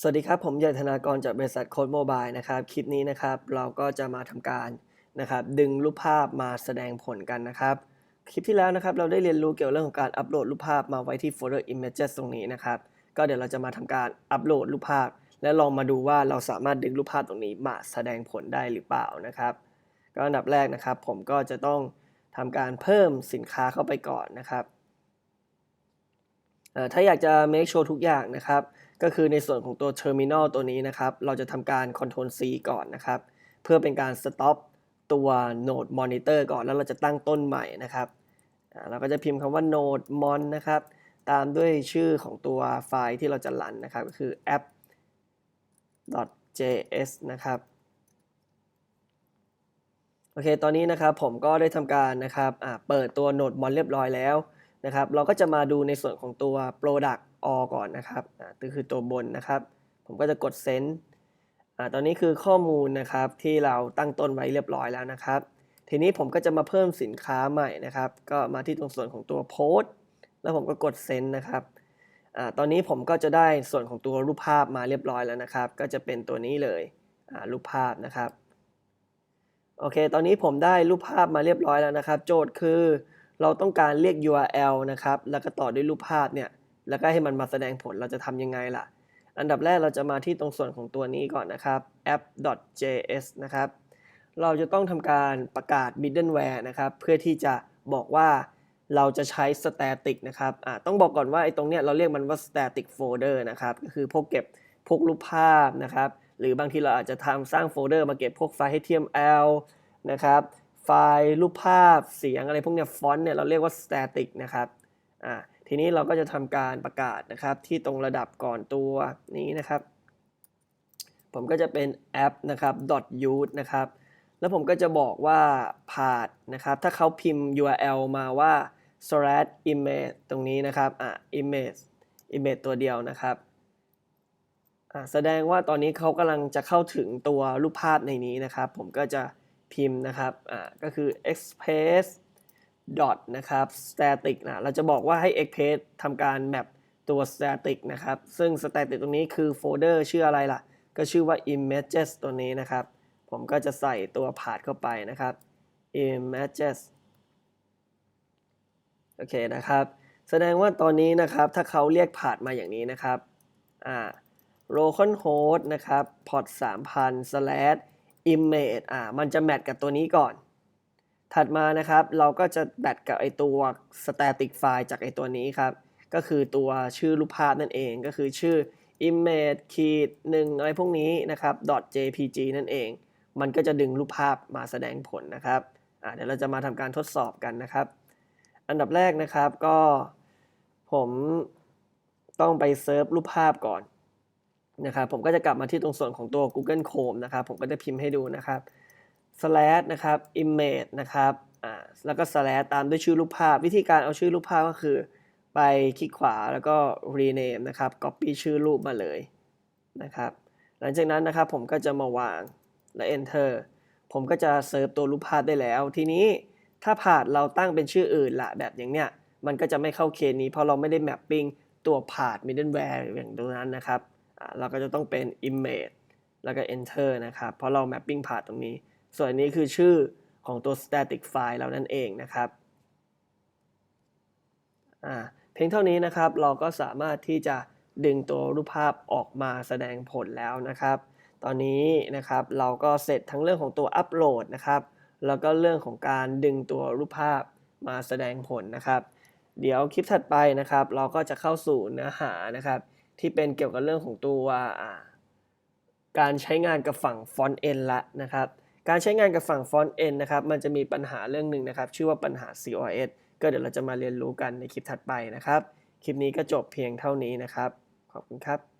สวัสดีครับ ผมใหญ่ธนากรจากบริษัทโค้ดโมบายนะครับ คลิปนี้นะครับเราก็จะมาทำการนะครับดึงรูปภาพมาแสดงผลกันนะครับ คลิปที่แล้วนะครับเราได้เรียนรู้เกี่ยวกับเรื่องของการอัปโหลดรูปภาพมาไว้ที่โฟลเดอร์ images ตรงนี้นะครับ ก็เดี๋ยวเราจะมาทำการอัปโหลดรูปภาพ และลองมาดูว่าเราสามารถดึงรูปภาพตรงนี้มาแสดงผลได้หรือเปล่านะครับ ก็อันดับแรกนะครับ ผมก็จะต้องทำการเพิ่มสินค้าเข้าไปก่อนนะครับถ้าอยากจะ make sure ทุกอย่างนะครับ ก็คือในส่วนของตัว terminal ตัวนี้นะครับ เราจะทำการ Ctrl C ก่อนนะครับ เพื่อเป็นการ stop ตัว node monitor ก่อนแล้วเราจะตั้งต้นใหม่นะครับเราก็จะพิมพ์คำว่า node mon นะครับ ตามด้วยชื่อของตัวไฟล์ที่เราจะรันนะครับ ก็คือ app js นะครับโอเค ตอนนี้นะครับผมก็ได้ทำการนะครับเปิดตัว node mon เรียบร้อยแล้ว นะครับ เราก็จะมาดูในส่วนของตัว product all ก่อนนะครับอ่าก็คือตัวบนนะครับ ผมก็จะกด send อ่าตอนนี้คือข้อมูลนะครับที่เราตั้งต้นไว้เรียบร้อยแล้วนะครับ ทีนี้ผมก็จะมาเพิ่มสินค้าใหม่นะครับ ก็มาที่ตรงส่วนของตัว post แล้วผมก็กด send นะครับอ่าตอนนี้ผมก็จะได้ส่วนของตัวรูปภาพมาเรียบร้อยแล้วนะครับ ก็จะเป็นตัวนี้เลยอ่ารูปภาพนะครับ โอเค ตอนนี้ผมได้รูปภาพมาเรียบร้อยแล้วนะครับ โจทย์คือ เราต้องการเรียก URL นะครับ แล้วก็ต่อด้วยรูปภาพเนี่ย แล้วก็ให้มันมาแสดงผลเราจะทำยังไงล่ะ อันดับแรกเราจะมาที่ตรงส่วนของตัวนี้ก่อนนะครับ app.js นะครับ เราจะต้องทำการประกาศ middleware นะครับ เพื่อที่จะบอกว่าเราจะใช้ static นะครับต้องบอกก่อนว่าไอ้ตรงเนี้ยเราเรียกมันว่า static folder นะครับ ก็คือพวกเก็บพวกรูปภาพนะครับ หรือบางทีเราอาจจะทำสร้างโฟลเดอร์มาเก็บพวกไฟล์ HTML นะครับ ไฟล์รูปภาพเสียงอะไรพวกเนี้ยฟอนต์เนี่ยเราเรียกว่า static นะครับอ่าทีนี้เราก็จะทำการประกาศนะครับที่ตรงระดับก่อนตัวนี้นะครับ ผมก็จะเป็นแอปนะครับ .use นะครับแล้วผมก็จะบอกว่าพาดนะครับถ้าเขาพิมพ์ URL มาว่า slash image ตรงนี้นะครับอะ image image ตัวเดียวนะครับอะแสดงว่าตอนนี้เขากำลังจะเข้าถึงตัวรูปภาพในนี้นะครับ ผมก็จะ พิมพ์นะครับอะก็คือ express dot นะครับ static นะเราจะบอกว่าให้ express ทำการ map ตัว static นะครับ ซึ่ง static ตรงนี้คือโฟลเดอร์ชื่ออะไรล่ะ ก็ชื่อว่า images ตัวนี้นะครับ ผมก็จะใส่ตัวพาดเข้าไปนะครับ images โอเคนะครับ แสดงว่าตอนนี้นะครับถ้าเขาเรียกพาดมาอย่างนี้นะครับอ่า localhost นะครับ port 3000 slash image อ่ามันจะแมทกับตัวนี้ก่อน ถัดมานะครับเราก็จะแบตกับไอตัว static file จากไอตัวนี้ครับ ก็คือตัวชื่อรูปภาพนั่นเองก็คือชื่อ image ขีดหนึ่งอะไรพวกนี้นะครับ .jpg นั่นเอง มันก็จะดึงรูปภาพมาแสดงผลนะครับอ่าเดี๋ยวเราจะมาทำการทดสอบกันนะครับ อันดับแรกนะครับก็ผมต้องไปเซิร์ฟรูปภาพก่อน นะครับผมก็จะกลับมาที่ตรงส่วนของตัว Google Chrome นะครับผมก็จะพิมพ์ให้ดูนะครับ slash นะครับ image นะครับอ่าแล้วก็ slash ตามด้วยชื่อรูปภาพ วิธีการเอาชื่อรูปภาพก็คือ ไปคลิกขวาแล้วก็ rename นะครับ copy ชื่อรูปมาเลยนะครับหลังจากนั้นนะครับผมก็จะมาวางและ enter ผมก็จะเซิร์ฟตัวรูปภาพได้แล้ว ทีนี้ถ้าผ่านเราตั้งเป็นชื่ออื่นละแบบอย่างเนี้ยมันก็จะไม่เข้าเคสนี้เพราะเราไม่ได้ mapping ตัวพาด middleware อย่างตรงนั้นนะครับ เราก็จะต้องเป็น image แล้วก็ enter นะครับ เพราะเรา mapping พาดตรงนี้ ส่วนนี้คือชื่อของตัว static file เรานั่นเองนะครับอ่าเพียงเท่านี้นะครับ เราก็สามารถที่จะดึงตัวรูปภาพออกมาแสดงผลแล้วนะครับ ตอนนี้นะครับเราก็เสร็จทั้งเรื่องของตัวอัปโหลดนะครับ แล้วก็เรื่องของการดึงตัวรูปภาพมาแสดงผลนะครับ เดี๋ยวคลิปถัดไปนะครับ เราก็จะเข้าสู่เนื้อหานะครับ ที่เป็นเกี่ยวกับเรื่องของตัวการใช้งานกับฝั่งฟอนต์เอ็นละนะครับ การใช้งานกับฝั่งฟอนต์เอ็นนะครับ มันจะมีปัญหาเรื่องหนึ่งนะครับ ชื่อว่าปัญหา COS ก็เดี๋ยวเราจะมาเรียนรู้กันในคลิปถัดไปนะครับ คลิปนี้ก็จบเพียงเท่านี้นะครับ ขอบคุณครับ